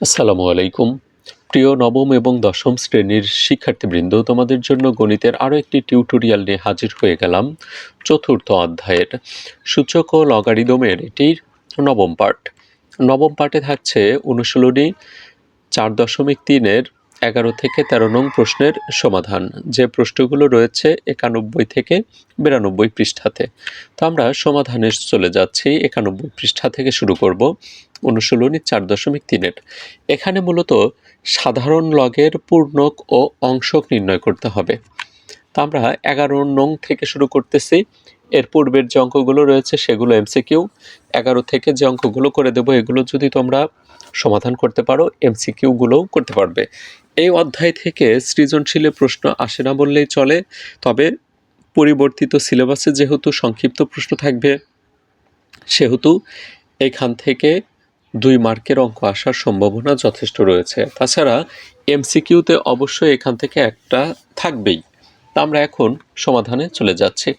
আসসালামু আলাইকুম। প্রিয় নবম এবং দশম শ্রেণির শিক্ষার্থীবৃন্দ, তোমাদের জন্য গণিতের আরও একটি টিউটোরিয়াল নিয়ে হাজির হয়ে গেলাম চতুর্থ অধ্যায়ের সূচক ও লগারিদমের এটির নবম পার্ট নবম পার্টে থাকছে অনুশীলনী চার দশমিক তিনের এগারো থেকে তেরো নং প্রশ্নের সমাধান। যে প্রশ্নগুলো রয়েছে একানব্বই থেকে বিরানব্বই পৃষ্ঠাতে। তো আমরা সমাধানে চলে যাচ্ছি, একানব্বই পৃষ্ঠা থেকে শুরু করব, অনুশীলনী চার দশমিক তিনের এখানে মূলত সাধারণ লগের পূর্ণক ও অংশক নির্ণয় করতে হবে। তা আমরা এগারো নং থেকে শুরু করতেছি, এর পূর্বের যে অঙ্কগুলো রয়েছে সেগুলো এমসিকিউ এগারো থেকে যে অঙ্কগুলো করে দেবো এগুলো যদি তোমরা সমাধান করতে পারো এমসিকিউগুলোও করতে পারবে। এই অধ্যায় থেকে সৃজনশীলে প্রশ্ন আসে না বললেই চলে, তবে পরিবর্তিত সিলেবাসে যেহেতু সংক্ষিপ্ত প্রশ্ন থাকবে, সেহেতু এখান থেকে দুই মার্কের অঙ্ক আসার সম্ভাবনা যথেষ্ট রয়েছে। তাছাড়া এমসিকিউতে অবশ্যই এখান থেকে একটা থাকবেই। তা আমরা এখন সমাধানে চলে যাচ্ছি।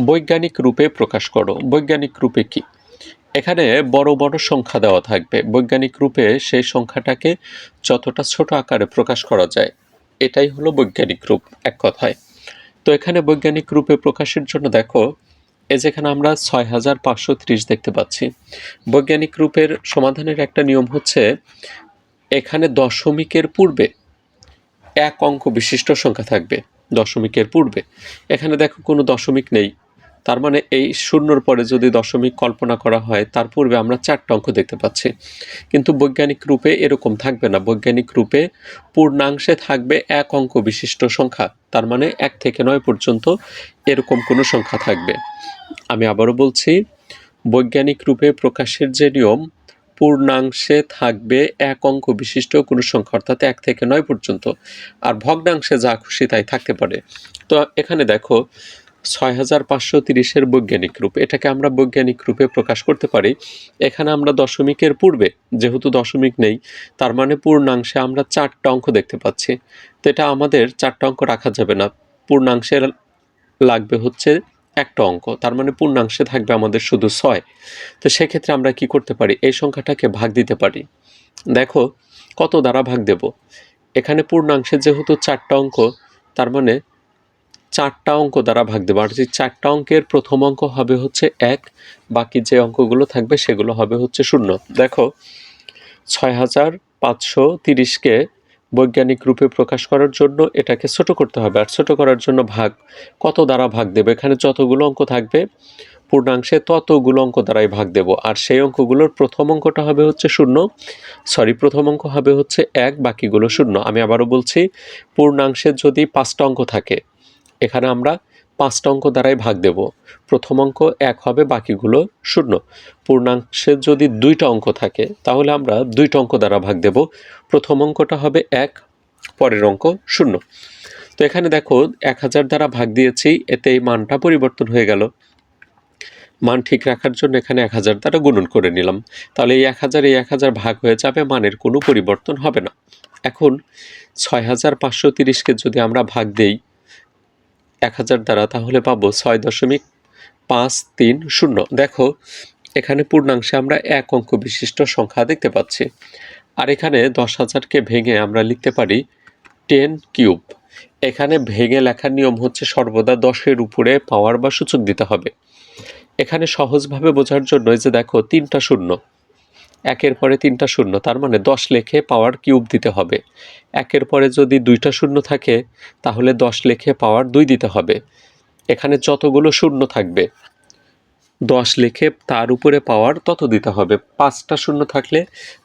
বৈজ্ঞানিক রূপে প্রকাশ করো। বৈজ্ঞানিক রূপে কি? এখানে বড় বড় সংখ্যা দেওয়া থাকবে। বৈজ্ঞানিক রূপে সেই সংখ্যাটাকে যতটা ছোট আকারে প্রকাশ করা যায়, এটাই হলো বৈজ্ঞানিক রূপ এক কথায়। তো এখানে বৈজ্ঞানিক রূপে প্রকাশের জন্য দেখো এ যেখানে আমরা ছয় হাজার পাঁচশো ত্রিশ দেখতে পাচ্ছি। বৈজ্ঞানিক রূপের সমাধানের একটা নিয়ম হচ্ছে, এখানে দশমিকের পূর্বে এক অঙ্ক বিশিষ্ট সংখ্যা থাকবে, দশমিকের পূর্বে। এখানে দেখো কোনো দশমিক নেই। তার মানে এই শূন্যর পরে যদি দশমিক কল্পনা করা হয়, তার পূর্বে আমরা চারটা অঙ্ক দেখতে পাচ্ছি। কিন্তু বৈজ্ঞানিক রূপে এরকম থাকবে না। বৈজ্ঞানিক রূপে পূর্ণাংশে থাকবে এক অঙ্ক বিশিষ্ট সংখ্যা। তার মানে এক থেকে নয় পর্যন্ত এরকম কোনো সংখ্যা থাকবে। আমি আবারও বলছি, বৈজ্ঞানিক রূপে প্রকাশের যে নিয়ম, পূর্ণাংশে থাকবে এক অঙ্ক বিশিষ্ট কোনো সংখ্যা, অর্থাৎ এক থেকে নয় পর্যন্ত। আর ভগ্নাংশে যা খুশি তাই থাকতে পারে। তো এখানে দেখো ছয় হাজার পাঁচশো তিরিশের বৈজ্ঞানিক রূপ। এটাকে আমরা বৈজ্ঞানিক রূপে প্রকাশ করতে পারি। এখানে আমরা দশমিকের পূর্বে, যেহেতু দশমিক নেই, তার মানে পূর্ণাংশে আমরা চারটা অঙ্ক দেখতে পাচ্ছি। তো এটা আমাদের চারটা অঙ্ক রাখা যাবে না। পূর্ণাংশের লাগবে হচ্ছে একটা অঙ্ক, তার মানে পূর্ণাংশে থাকবে আমাদের শুধু ছয়। তো সেক্ষেত্রে আমরা কি করতে পারি? এই সংখ্যাটাকে ভাগ দিতে পারি। দেখো, কত দ্বারা ভাগ দেব? এখানে পূর্ণাংশে যেহেতু চারটা অঙ্ক, তার মানে চারটা অঙ্ক দ্বারা ভাগ দেবো। আর যে চারটা অঙ্কের প্রথম অঙ্ক হবে হচ্ছে এক, বাকি যে অঙ্কগুলো থাকবে সেগুলো হবে হচ্ছে শূন্য। দেখো ছয় হাজার পাঁচশো তিরিশকে বৈজ্ঞানিক রূপে প্রকাশ করার জন্য এটাকে ছোট করতে হবে। আর ছোট করার জন্য ভাগ কত দ্বারা ভাগ দেবে? এখানে যতগুলো অঙ্ক থাকবে, পূর্ণাংশে ততগুলো অঙ্ক দ্বারাই ভাগ দেব। আর সেই অঙ্কগুলোর প্রথম অঙ্কটা হবে হচ্ছে শূন্য। সরি, প্রথম অঙ্ক হবে হচ্ছে এক, বাকিগুলো শূন্য। আমি আবারও বলছি পূর্ণাংশের যদি পাঁচটা অঙ্ক থাকে এখানে আমরা পাঁচটা অঙ্ক দ্বারাই ভাগ দেব। প্রথম অঙ্ক এক হবে, বাকিগুলো শূন্য। পূর্ণাংশের যদি দুইটা অঙ্ক থাকে, তাহলে আমরা দুইটা অঙ্ক দ্বারা ভাগ দেব। প্রথম অঙ্কটা হবে এক, পরের অঙ্ক শূন্য। তো এখানে দেখো, এক হাজার দ্বারা ভাগ দিয়েছি, এতে এই মানটা পরিবর্তন হয়ে গেল। মান ঠিক রাখার জন্য এখানে এক হাজার দ্বারা গুণন করে নিলাম। তাহলে এই এক হাজার, এই এক হাজার ভাগ হয়ে যাবে, মানের কোনো পরিবর্তন হবে না। এখন ছয় হাজার পাঁচশো তিরিশকে যদি আমরা ভাগ দেই এক হাজার দ্বারা, তাহলে পাবো ছয় দশমিক পাঁচ তিন শূন্য। দেখো, এখানে পূর্ণাংশে আমরা এক অঙ্ক বিশিষ্ট সংখ্যা দেখতে পাচ্ছি। আর এখানে দশ হাজারকে ভেঙে আমরা লিখতে পারি টেন কিউব। এখানে ভেঙে লেখার নিয়ম হচ্ছে সর্বদা দশের উপরে পাওয়ার বা সূচক দিতে হবে। এখানে সহজভাবে বোঝার জন্য যে দেখো, তিনটা শূন্য। একের পরে তিনটা শূন্য, তার মানে দশ লেখে পাওয়ার কিউব দিতে হবে। একের পরে যদি দুইটা শূন্য থাকে, তাহলে দশ লেখে পাওয়ার দুই দিতে হবে। এখানে যতগুলো শূন্য থাকবে, দশ লেখে তার উপরে পাওয়ার তত দিতে হবে। পাঁচটা শূন্য থাকলে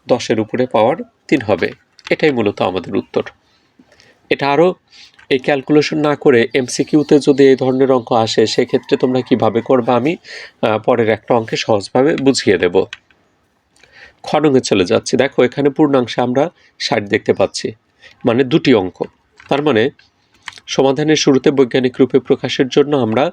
দশের উপরে পাওয়ার তিন হবে। এটাই মূলত আমাদের উত্তর। এটা আরও এই ক্যালকুলেশন না করে এমসিকিউতে যদি এই ধরনের অঙ্ক আসে, সেক্ষেত্রে তোমরা কীভাবে করবে আমি পরের একটা অঙ্কে সহজভাবে বুঝিয়ে দেব। খনঙে চলে যাচ্ছি। দেখো, এখানে পূর্ণাংশে আমরা ষাট দেখতে পাচ্ছি। মানে দুটি অঙ্ক। তার মানে সমাধানের শুরুতে বৈজ্ঞানিক রূপে প্রকাশের জন্য আমরা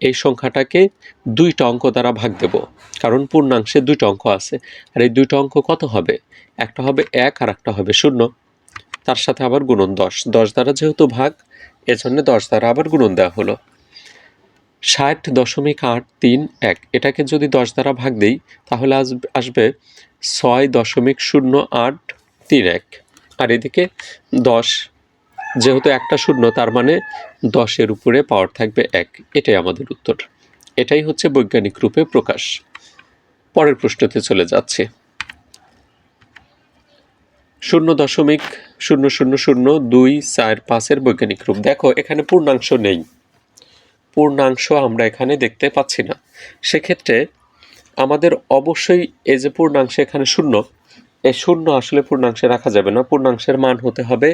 এই সংখ্যাটাকে দুইটা অঙ্ক দ্বারা ভাগ দেব। কারণ পূর্ণাংশে দুইটা অঙ্ক আছে। আর এই দুইটা অঙ্ক কত হবে? একটা হবে এক আর একটা হবে শূন্য। তার সাথে আবার গুণন দশ। দশ দ্বারা যেহেতু ভাগ, এজন্য দশ দ্বারা আবার গুণন দেওয়া হলো। ষাট দশমিক আট তিন এক। এটাকে যদি দশ দ্বারা ভাগ দিই, তাহলে আসবে আসবে ছয় দশমিক শূন্য আট তিন এক। আর এদিকে দশ, যেহেতু একটা শূন্য, তার মানে দশের উপরে পাওয়ার থাকবে এক। এটাই আমাদের উত্তর। এটাই হচ্ছে বৈজ্ঞানিক রূপে প্রকাশ। পরের প্রশ্নতে চলে যাচ্ছে। শূন্য দশমিক শূন্য শূন্য শূন্য দুই চার পাঁচের বৈজ্ঞানিক রূপ। দেখো, এখানে পূর্ণাংশ নেই। পূর্ণাংশ আমরা এখানে দেখতে পাচ্ছি না। সেক্ষেত্রে আমাদের অবশ্যই এই যে পূর্ণাংশ এখানে শূন্য, এই শূন্য আসলে পূর্ণাংশে রাখা যাবে না। পূর্ণাংশের মান হতে হবে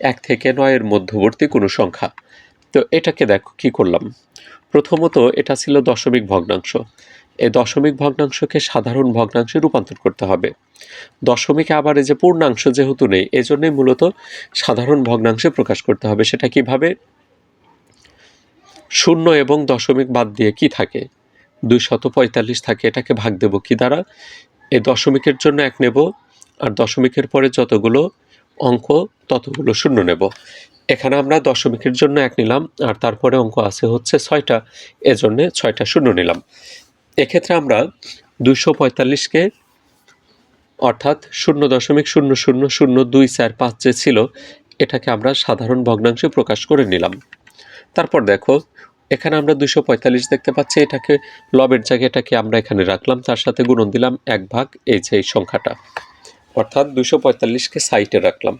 এক থেকে নয়ের মধ্যবর্তী কোনো সংখ্যা। তো এটাকে দেখো, কি করলাম? প্রথমত এটা ছিল দশমিক ভগ্নাংশ। এই দশমিক ভগ্নাংশকে সাধারণ ভগ্নাংশে রূপান্তর করতে হবে। দশমিকে আবার এই যে পূর্ণাংশ যেহেতু নেই, এজন্যই মূলত সাধারণ ভগ্নাংশে প্রকাশ করতে হবে। সেটা কীভাবে? শূন্য এবং দশমিক বাদ দিয়ে কি থাকে? দুই শত পঁয়তাল্লিশ থাকে, এটাকে ভাগ দেব কি দ্বারা? এই দশমিকের জন্য এক নেব, আর দশমিকের পরে যতগুলো অঙ্ক, ততগুলো শূন্য নেব। এখানে আমরা দশমিকের জন্য এক নিলাম, আর তারপরে অঙ্ক আছে হচ্ছে ছয়টা, এজন্যে ছয়টা শূন্য নিলাম। এক্ষেত্রে আমরা দুইশো পঁয়তাল্লিশকে, অর্থাৎ শূন্য দশমিক শূন্য শূন্য শূন্য দুই চার পাঁচ যে ছিল, এটাকে আমরা সাধারণ ভগ্নাংশে প্রকাশ করে নিলাম। তারপর দেখো, এখানে আমরা দুশো পঁয়তাল্লিশ দেখতে পাচ্ছি, এটাকে লবের জায়গায় এটাকে আমরা এখানে রাখলাম, তার সাথে গুণন দিলাম এক ভাগ এই যে এই সংখ্যাটা। অর্থাৎ দুশো পঁয়তাল্লিশকে সাইটে রাখলাম।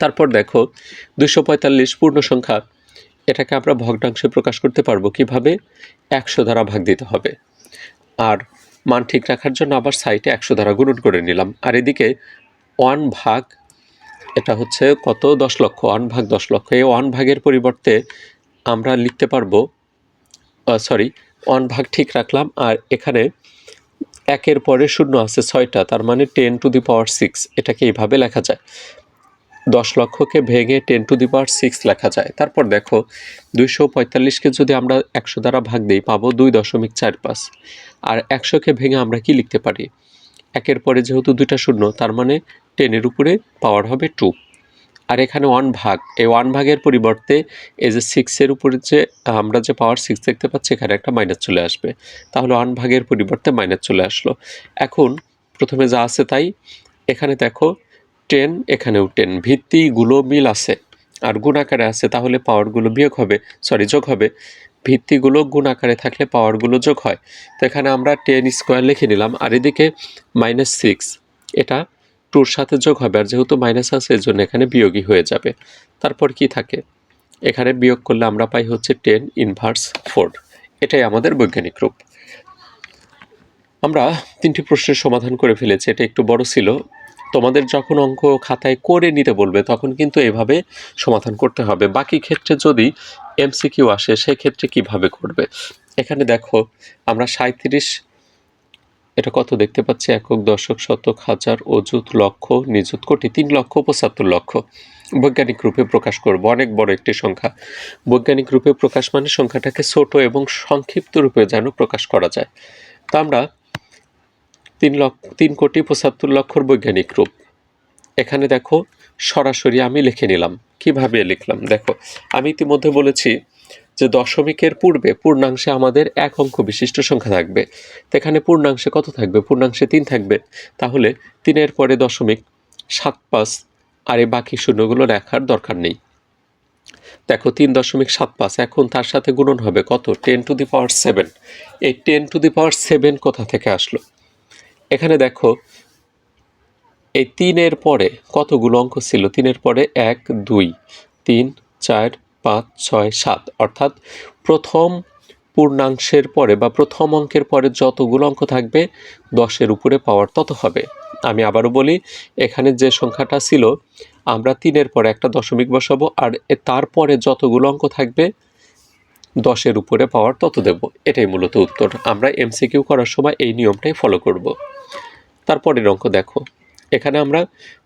তারপর দেখো দুশো পঁয়তাল্লিশ পূর্ণ সংখ্যা, এটাকে আমরা ভগ্নাংশে প্রকাশ করতে পারব কীভাবে? একশো দ্বারা ভাগ দিতে হবে। আর মান ঠিক রাখার জন্য আবার সাইটে একশো দ্বারা গুণন করে নিলাম। আর এদিকে ওয়ান ভাগ এটা হচ্ছে কত? দশ লক্ষ, ওয়ান ভাগ দশ লক্ষ। এই ওয়ান ভাগের পরিবর্তে আমরা লিখতে পারব সরি ওয়ান ভাগ ঠিক রাখলাম আর এখানে একের পরে শূন্য আছে ছয়টা, তার মানে ten to the power six এটাকে এইভাবে লেখা যায়। দশ লক্ষকে ভেঙে ten to the power six লেখা যায়। তারপর দেখো, দুইশো পঁয়তাল্লিশকে যদি আমরা একশো দ্বারা ভাগ দিই, পাবো দুই দশমিক চার পাঁচ। আর একশোকে ভেঙে আমরা কি লিখতে পারি? একের পরে যেহেতু দুইটা শূন্য, তার মানে টেনের উপরে পাওয়ার হবে টু আর এখানে ওয়ান ভাগ, এই ওয়ান ভাগের পরিবর্তে এই যে সিক্সের উপরে যে, আমরা যে পাওয়ার সিক্স দেখতে পাচ্ছি, এখানে একটা মাইনাস চলে আসবে। তাহলে ওয়ান ভাগের পরিবর্তে মাইনাস চলে আসলো। এখন প্রথমে যা আছে তাই, এখানে দেখো টেন এখানেও টেন ভিত্তিগুলো মিল আছে। আর গুণ আকারে আছে, তাহলে পাওয়ারগুলো বিয়োগ হবে সরি যোগ হবে। ভিত্তিগুলো গুণ আকারে থাকলে পাওয়ারগুলো যোগ হয়। তো এখানে আমরা টেন স্কোয়ার লিখে নিলাম, আর এদিকে মাইনাস সিক্স এটা টুর সাথে যোগ হবে, আর যেহেতু মাইনাস আছে এর জন্য এখানে বিয়োগই হয়ে যাবে। তারপর কি থাকে? এখানে বিয়োগ করলে আমরা পাই হচ্ছে টেন ইনভার্স ফোর এটাই আমাদের বৈজ্ঞানিক রূপ। আমরা তিনটি প্রশ্নের সমাধান করে ফেলেছি, এটা একটু বড় ছিল। তোমাদের যখন অঙ্ক খাতায় করে নিতে বলবে, তখন কিন্তু এভাবে সমাধান করতে হবে। বাকি ক্ষেত্রে যদি এমসিকিউ আসে, সেক্ষেত্রে কীভাবে করবে? এখানে দেখো, আমরা সাঁত্রিশ এটা কত দেখতে পাচ্ছি? একক দশক, শতক, হাজার, অযুত, লক্ষ, নিযুত, কোটি, তিন লক্ষ, পঁচাত্তর লক্ষ। বৈজ্ঞানিক রূপে প্রকাশ করব, অনেক বড় একটি সংখ্যা। বৈজ্ঞানিক রূপে প্রকাশ মানে সংখ্যাটাকে ছোট এবং সংক্ষিপ্ত রূপে যেন প্রকাশ করা যায়। তো আমরা তিন লক্ষ, তিন কোটি পঁচাত্তর লক্ষর বৈজ্ঞানিক রূপ। এখানে দেখো, সরাসরি আমি লিখে নিলাম। কীভাবে লিখলাম? দেখো, আমি ইতিমধ্যে বলেছি যে দশমিকের পূর্বে পূর্ণাংশে আমাদের এক অঙ্ক বিশিষ্ট সংখ্যা থাকবে। এখানে পূর্ণাংশে কত থাকবে? পূর্ণাংশে তিন থাকবে। তাহলে তিনের পরে দশমিক সাত পাঁচ, আর এই বাকি শূন্যগুলো লেখার দরকার নেই। দেখো, তিন দশমিক সাত পাঁচ, এখন তার সাথে গুণন হবে কত? Ten to the power seven. এই ten to the power seven কোথা থেকে আসলো? এখানে দেখো, এই তিনের পরে কতগুলো অঙ্ক ছিল? তিনের পরে এক, দুই, তিন, চার, পাঁচ, ছয়, সাত। অর্থাৎ প্রথম পূর্ণাংশের পরে বা প্রথম অঙ্কের পরে যতগুলো অঙ্ক থাকবে, দশের উপরে পাওয়ার তত হবে। আমি আবারও বলি, এখানে যে সংখ্যাটা ছিল, আমরা তিনের পরে একটা দশমিক বসাবো আর তারপরে যতগুলো অঙ্ক থাকবে দশের উপরে পাওয়ার তত দেব। এটাই মূলত উত্তর। আমরা এমসিকিউ করার সময় এই নিয়মটাই ফলো করব। তারপরের অঙ্ক দেখো। এখানে আমরা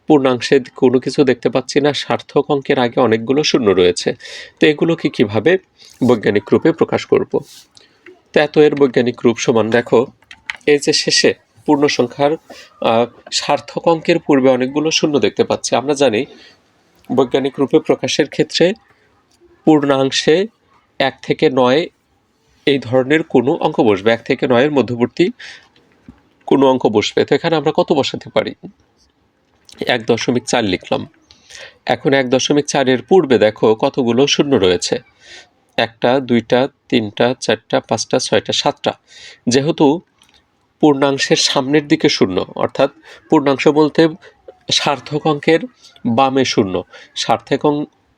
পূর্ণাংশে কোনো কিছু দেখতে পাচ্ছি না। সার্থক অঙ্কের আগে অনেকগুলো শূন্য রয়েছে। তো এগুলোকে কীভাবে বৈজ্ঞানিক রূপে প্রকাশ করব? তো এত এর বৈজ্ঞানিক রূপ সমান দেখো। এই যে শেষে পূর্ণ সংখ্যার সার্থক অঙ্কের পূর্বে অনেকগুলো শূন্য দেখতে পাচ্ছি। আমরা জানি বৈজ্ঞানিক রূপে প্রকাশের ক্ষেত্রে পূর্ণাংশে এক থেকে নয় এই ধরনের কোনো অঙ্ক বসবে, এক থেকে নয়ের মধ্যবর্তী কোনো অঙ্ক বসবে। তো এখানে আমরা কত বসাতে পারি? এক দশমিক চার লিখলাম। এখন এক দশমিক চারের পূর্বে দেখো কতগুলো শূন্য রয়েছে। একটা, দুইটা, তিনটা, চারটা, পাঁচটা, ছয়টা, সাতটা। যেহেতু পূর্ণাংশের সামনের দিকে শূন্য, অর্থাৎ পূর্ণাংশ বলতে সার্থক অঙ্কের বামে শূন্য সার্থক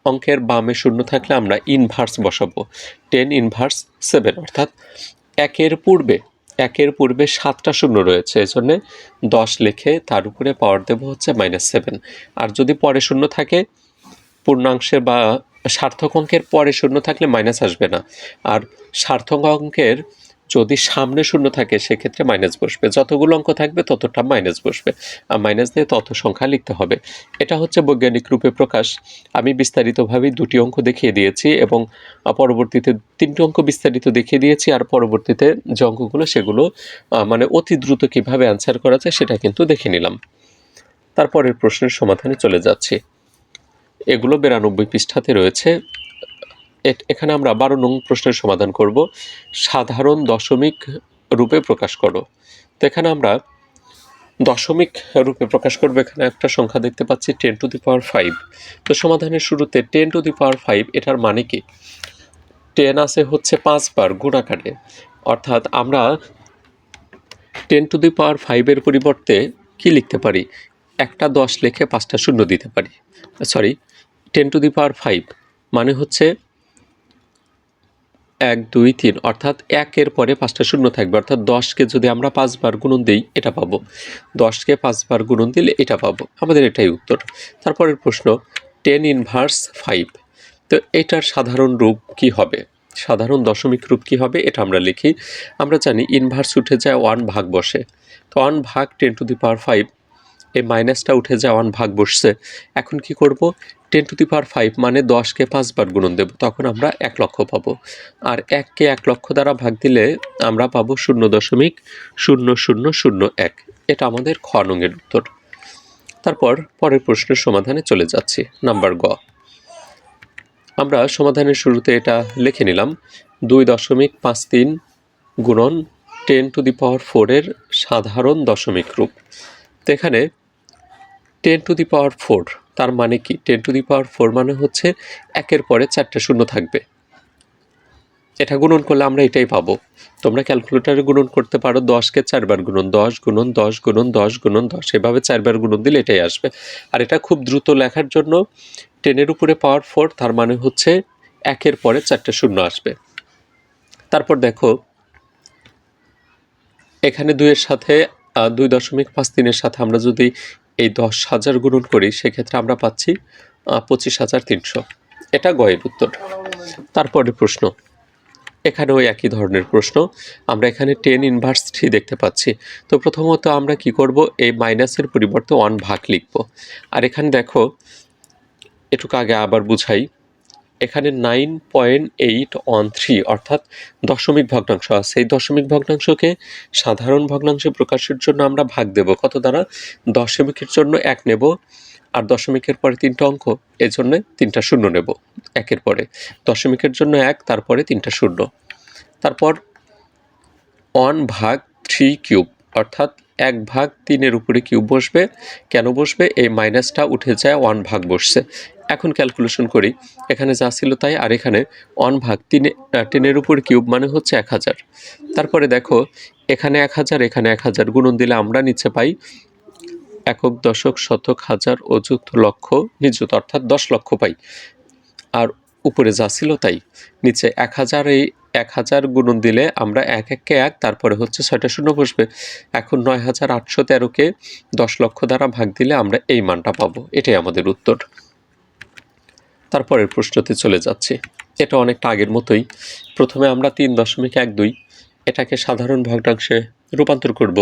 অঙ্কের বামে শূন্য থাকলে আমরা ইনভার্স বসাবো। টেন ইনভার্স সেভেন অর্থাৎ একের পূর্বে একের পূর্বে সাতটা শূন্য রয়েছে, এজন্যে দশ লিখে তার উপরে পাওয়ার দেবো হচ্ছে মাইনাস সেভেন আর যদি পরে শূন্য থাকে, পূর্ণাংশে বা সার্থক অঙ্কের পরে শূন্য থাকলে মাইনাস আসবে না। আর সার্থক অঙ্কের যদি সামনে শূন্য থাকে, সেক্ষেত্রে মাইনাস বসবে। যতগুলো অঙ্ক থাকবে, ততটা মাইনাস বসবে। আর মাইনাস দিয়ে তত সংখ্যা লিখতে হবে। এটা হচ্ছে বৈজ্ঞানিক রূপে প্রকাশ। আমি বিস্তারিতভাবে দুটি অঙ্ক দেখিয়ে দিয়েছি এবং পরবর্তীতে তিনটি অঙ্ক বিস্তারিত দেখিয়ে দিয়েছি আর পরবর্তীতে যে অঙ্কগুলো, সেগুলো মানে অতি দ্রুত কীভাবে অ্যান্সার করা যায়, সেটা কিন্তু দেখে নিলাম। তারপরের প্রশ্নের সমাধানে চলে যাচ্ছি। এগুলো বিরানব্বই পৃষ্ঠাতে রয়েছে। এখানে আমরা বারো নং প্রশ্নের সমাধান করব। সাধারণ দশমিক রূপে প্রকাশ করো। তো এখানে আমরা দশমিক রূপে প্রকাশ করব। এখানে একটা সংখ্যা দেখতে পাচ্ছি ten to the power five তো সমাধানের শুরুতে ten to the power five এটার মানে কি? টেন আছে হচ্ছে পাঁচবার গুণাকারে। অর্থাৎ আমরা টেন টু দি পাওয়ার ফাইভের পরিবর্তে কি লিখতে পারি? একটা দশ লিখে পাঁচটা শূন্য দিতে পারি। Sorry ten to the power five মানে হচ্ছে এক, দুই, তিন, অর্থাৎ একের পরে পাঁচটা শূন্য থাকবে। অর্থাৎ দশকে যদি আমরা পাঁচবার গুণন দিই, এটা পাবো। দশকে পাঁচবার গুণন দিলে এটা পাবো। আমাদের এটাই উত্তর। তারপরের প্রশ্ন টেন ইনভার্স ফাইভ তো এটার সাধারণ রূপ কি হবে? সাধারণ দশমিক রূপ কি হবে? এটা আমরা লিখি। আমরা জানি ইনভার্স উঠে যায় ওয়ান ভাগ বসে। তো ওয়ান ভাগ ten to the power five এই মাইনাসটা উঠে যায় ওয়ান ভাগ বসছে। এখন কি করব? Ten to the power five মানে দশকে পাঁচবার গুণন দেব, তখন আমরা এক লক্ষ পাবো। আর এককে এক লক্ষ দ্বারা ভাগ দিলে আমরা পাবো শূন্য দশমিক শূন্য শূন্য শূন্য এক। এটা আমাদের খ নঙের উত্তর। তারপর পরের প্রশ্নের সমাধানে চলে যাচ্ছি, নাম্বার গ। আমরা সমাধানের শুরুতে এটা লিখে নিলাম, দুই দশমিক পাঁচ তিন গুণন টেন টু দি পাওয়ার ফোরের সাধারণ দশমিক রূপ। তো এখানে ten to the power four তার মানে কি? Ten to the power four মানে হচ্ছে একের পরে চারটে শূন্য থাকবে। এটা গুণন করলে আমরা এটাই পাবো। তোমরা ক্যালকুলেটারে গুণন করতে পারো দশকে চারবার গুণন, দশ গুণন দশ গুণন দশ গুণন, দশ। এভাবে চারবার গুণন দিলে এটাই আসবে। আর এটা খুব দ্রুত লেখার জন্য টেনের উপরে পাওয়ার ফোর তার মানে হচ্ছে একের পরে চারটে শূন্য আসবে। তারপর দেখো, এখানে দুইয়ের সাথে দুই দশমিক পাঁচ তিনের সাথে আমরা যদি এই দশ হাজার গুণন করি, সেক্ষেত্রে আমরা পাচ্ছি পঁচিশ হাজার তিনশো। এটা গয়ের উত্তর। তারপরে প্রশ্ন। এখানেও একই ধরনের প্রশ্ন। আমরা এখানে টেন ইনভার্স থ্রি দেখতে পাচ্ছি। তো প্রথমত আমরা কি করব? এই মাইনাসের পরিবর্তে ওয়ান ভাগ লিখব। আর এখানে দেখো, এটুকু আগে আবার বুঝাই। এখানে nine point eight one three অর্থাৎ দশমিক ভগ্নাংশ আছে। এই দশমিক ভগ্নাংশকে সাধারণ ভগ্নাংশে প্রকাশের জন্য আমরা ভাগ দেব। কত দ্বারা? দশমিকের জন্য এক নেব, আর দশমিকের পরে তিনটা অঙ্ক, এজন্য তিনটা শূন্য নেব একের পরে। দশমিকের জন্য এক, তারপরে তিনটা শূন্য। তারপর ওয়ান ভাগ থ্রি কিউব অর্থাৎ এক ভাগ তিনের উপরে কিউব বসবে। কেন বসবে? এই মাইনাসটা উঠে যায় ওয়ান ভাগ বসছে। এখন ক্যালকুলেশন করি। এখানে যা ছিল তাই, আর এখানে ওয়ান ভাগ তিনে টেনের উপর কিউব মানে হচ্ছে এক হাজার। তারপরে দেখো, এখানে এক হাজার, এখানে এক হাজার গুণন দিলে আমরা নিচে পাই একক দশক শতক হাজার অযুত লক্ষ নিযুত, অর্থাৎ দশ লক্ষ পাই। আর উপরে যা ছিল তাই। নিচে এক হাজার এই এক হাজার গুণন দিলে আমরা এক এককে এক, তারপরে হচ্ছে ছয়টা শূন্য বসবে। এখন নয় হাজার আটশো তেরোকে দশ লক্ষ দ্বারা ভাগ দিলে আমরা এই মানটা পাবো। এটাই আমাদের উত্তর। তারপরের প্রশ্নতে চলে যাচ্ছে। এটা অনেকটা আগের মতোই। প্রথমে আমরা তিন দশমিক এক দুই এটাকে সাধারণ ভগ্নাংশে রূপান্তর করব।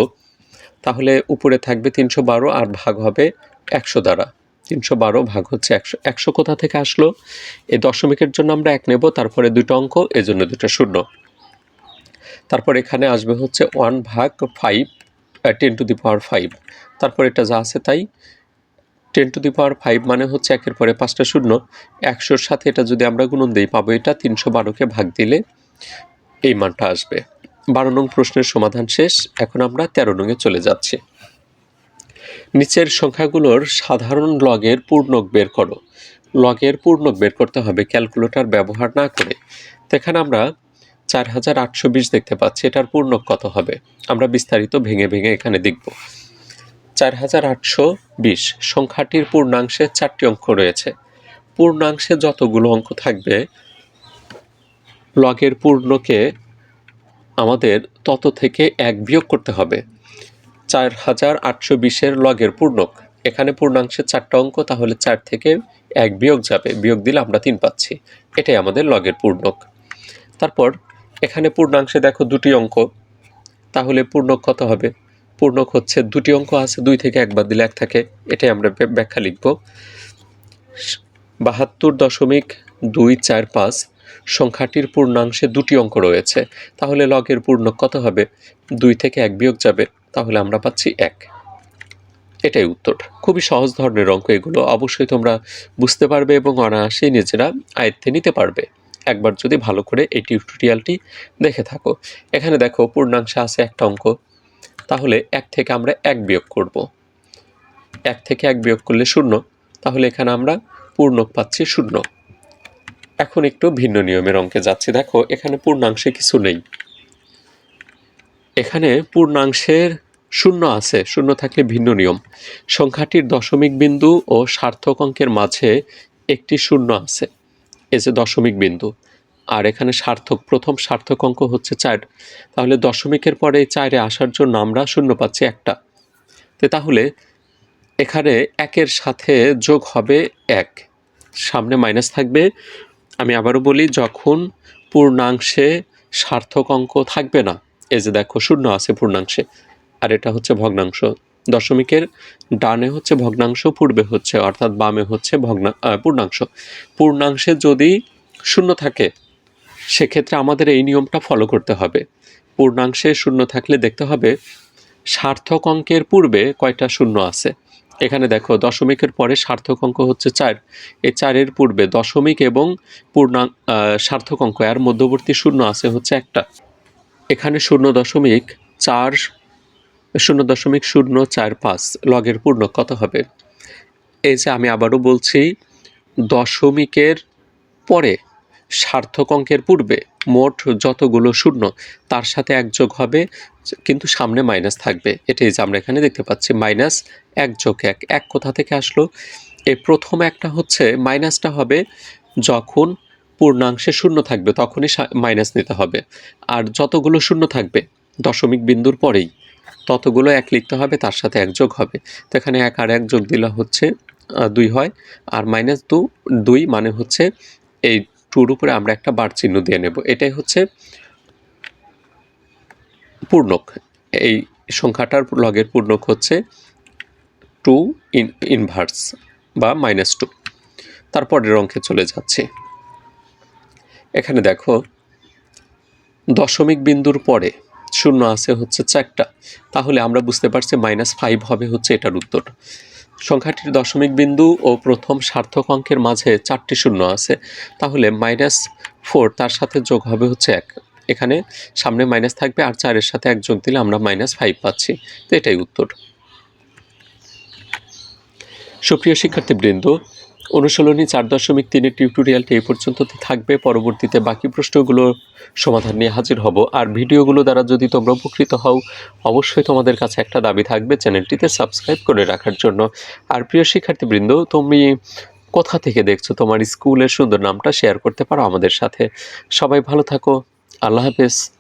তাহলে উপরে থাকবে তিনশো বারো আর ভাগ হবে একশো দ্বারা। তিনশো বারো ভাগ হচ্ছে একশো একশো কোথা থেকে আসলো? এই দশমিকের জন্য আমরা এক নেব, তারপরে দুটো অঙ্ক, এজন্য দুটো শূন্য। তারপর এখানে আসবে হচ্ছে ওয়ান ভাগ five ten to the power five. তারপর এটা যা আছে তাই। Ten to the power five মানে হচ্ছে একের পরে পাঁচটা শূন্য। একশোর সাথে এটা যদি আমরা গুণন দিই, পাবো এটা তিনশো বারোকে ভাগ দিলে এই মানটা আসবে। বারো নং প্রশ্নের সমাধান শেষ। এখন আমরা তেরো নংয়ে চলে যাচ্ছি। নিচের সংখ্যাগুলোর সাধারণ লগের পূর্ণক বের করো। লগের পূর্ণক বের করতে হবে ক্যালকুলেটর ব্যবহার না করে। এখানে আমরা চার হাজার আটশো বিশ দেখতে পাচ্ছি, এটার পূর্ণক কত হবে? আমরা বিস্তারিত ভেঙে ভেঙে এখানে দেখব। চার হাজার আটশো বিশ, সংখ্যাটির পূর্ণাংশে চারটি অঙ্ক রয়েছে। পূর্ণাংশে যতগুলো অঙ্ক থাকবে লগের পূর্ণকে আমাদের তত থেকে এক বিয়োগ করতে হবে। চার হাজার আটশো বিশের লগের পূর্ণক। এখানে পূর্ণাংশের চারটা অঙ্ক, তাহলে চার থেকে এক বিয়োগ যাবে। বিয়োগ দিলে আমরা তিন পাচ্ছি। এটাই আমাদের লগের পূর্ণক। তারপর এখানে পূর্ণাংশে দেখো দুটি অঙ্ক। তাহলে পূর্ণক কত হবে? পূর্ণক হচ্ছে দুটি অঙ্ক আছে, দুই থেকে একবার দিলে এক থাকে। এটাই আমরা ব্যাখ্যা লিখব। বাহাত্তর দশমিক দুই চার পাঁচ, সংখ্যাটির পূর্ণাংশে দুটি অঙ্ক রয়েছে। তাহলে লগের পূর্ণক কত হবে? দুই থেকে এক বিয়োগ যাবে। তাহলে আমরা পাচ্ছি এক। এটাই উত্তর। খুবই সহজ ধরনের অঙ্ক এগুলো। অবশ্যই তোমরা বুঝতে পারবে এবং অনায়াসেই নিজেরা আয়ত্তে নিতে পারবে। একবার যদি ভালো করে এই টিউটোরিয়ালটি দেখে থাকো। এখানে দেখো, পূর্ণাংশে আছে একটা অঙ্ক। তাহলে এক থেকে আমরা এক বিয়োগ করব। এক থেকে এক বিয়োগ করলে শূন্য। তাহলে এখানে আমরা পূর্ণক পাচ্ছি শূন্য। এখন একটু ভিন্ন নিয়মের অঙ্কে যাচ্ছি। দেখো, এখানে পূর্ণাংশে কিছু নেই। এখানে পূর্ণাংশের শূন্য আছে, শূন্য থাকলে ভিন্ন নিয়ম। সংখ্যাটির দশমিক বিন্দু ও সার্থক অঙ্কের মাঝে একটি শূন্য আছে, এই যে দশমিক বিন্দু। আর এখানে সার্থক, প্রথম সার্থক অঙ্ক হচ্ছে চার। তাহলে দশমিকের পরে এই চারে আসার জন্য আমরা শূন্য পাচ্ছি একটা। তো তাহলে এখানে একের সাথে যোগ হবে এক। সামনে মাইনাস থাকবে। আমি আবারও বলি, যখন পূর্ণাংশে সার্থক অঙ্ক থাকবে না এই যে দেখো, শূন্য আছে পূর্ণাংশে, আর এটা হচ্ছে ভগ্নাংশ। দশমিকের ডানে হচ্ছে ভগ্নাংশ, পূর্বে হচ্ছে, অর্থাৎ বামে হচ্ছে ভগ্না পূর্ণাংশ। পূর্ণাংশে যদি শূন্য থাকে, সেক্ষেত্রে আমাদের এই নিয়মটা ফলো করতে হবে। পূর্ণাংশে শূন্য থাকলে দেখতে হবে, সার্থক অঙ্কের পূর্বে কয়টা শূন্য আছে? এখানে দেখো, দশমিকের পরে সার্থক অঙ্ক হচ্ছে চার। এই চারের পূর্বে দশমিক এবং পূর্ণাং সার্থক অঙ্ক এর মধ্যবর্তী শূন্য আছে হচ্ছে একটা। এখানে শূন্য দশমিক চার শূন্য দশমিক শূন্য চার পাঁচ লগের পূর্ণ কত হবে? এই যে আমি আবারও বলছি, দশমিকের পরে সার্থক অঙ্কের পূর্বে মোট যতগুলো শূন্য, তার সাথে এক যোগ হবে, কিন্তু সামনে মাইনাস থাকবে। এটাই যে আমরা এখানে দেখতে পাচ্ছি, মাইনাস এক যোগ এক এক কোথা থেকে আসলো? এই প্রথম একটা হচ্ছে মাইনাসটা হবে যখন পূর্ণাংশে শূন্য থাকবে, তখনই মাইনাস নিতে হবে। আর যতগুলো শূন্য থাকবে, দশমিক বিন্দুর পরেই, ততগুলো এক লিখতে হবে, তার সাথে এক যোগ হবে। তো এখানে এক আর এক যোগ দিলে হচ্ছে দুই হয়, আর মাইনাস দু, দুই মানে হচ্ছে, এই টুর উপরে আমরা একটা বার চিহ্ন দিয়ে নেব। এটাই হচ্ছে পূর্ণক। এই সংখ্যাটার লগের পূর্ণক হচ্ছে টু ইন ইনভার্স বা মাইনাস টু তারপরের অঙ্কে চলে যাচ্ছে। এখানে দেখো, দশমিক বিন্দুর পরে শূন্য আছে হচ্ছে চারটা। তাহলে আমরা বুঝতে পারছি মাইনাস ফাইভ হবে হচ্ছে এটার উত্তর। সংখ্যাটির দশমিক বিন্দু ও প্রথম সার্থক অঙ্কের মাঝে চারটি শূন্য আছে। তাহলে মাইনাস ফোর তার সাথে যোগ হবে হচ্ছে এক। এখানে সামনে মাইনাস থাকবে আর চারের সাথে এক যোগ দিলে আমরা মাইনাস ফাইভ পাচ্ছি। তো এটাই উত্তর। সুপ্রিয় শিক্ষার্থীবৃন্দ অনুশীলনী চার দশমিক তিনের টিউটোরিয়ালটি এই পর্যন্ত থাকবে। পরবর্তীতে বাকি প্রশ্নগুলো সমাধান নিয়ে হাজির হব। আর ভিডিওগুলো দ্বারা যদি তোমরা উপকৃত হও, অবশ্যই তোমাদের কাছে একটা দাবি থাকবে চ্যানেলটিতে সাবস্ক্রাইব করে রাখার জন্য। আর প্রিয় শিক্ষার্থীবৃন্দ, তুমি কোথা থেকে দেখছ? তোমার স্কুলের সুন্দর নামটা শেয়ার করতে পারো আমাদের সাথে। সবাই ভালো থাকো। আল্লাহ হাফেজ।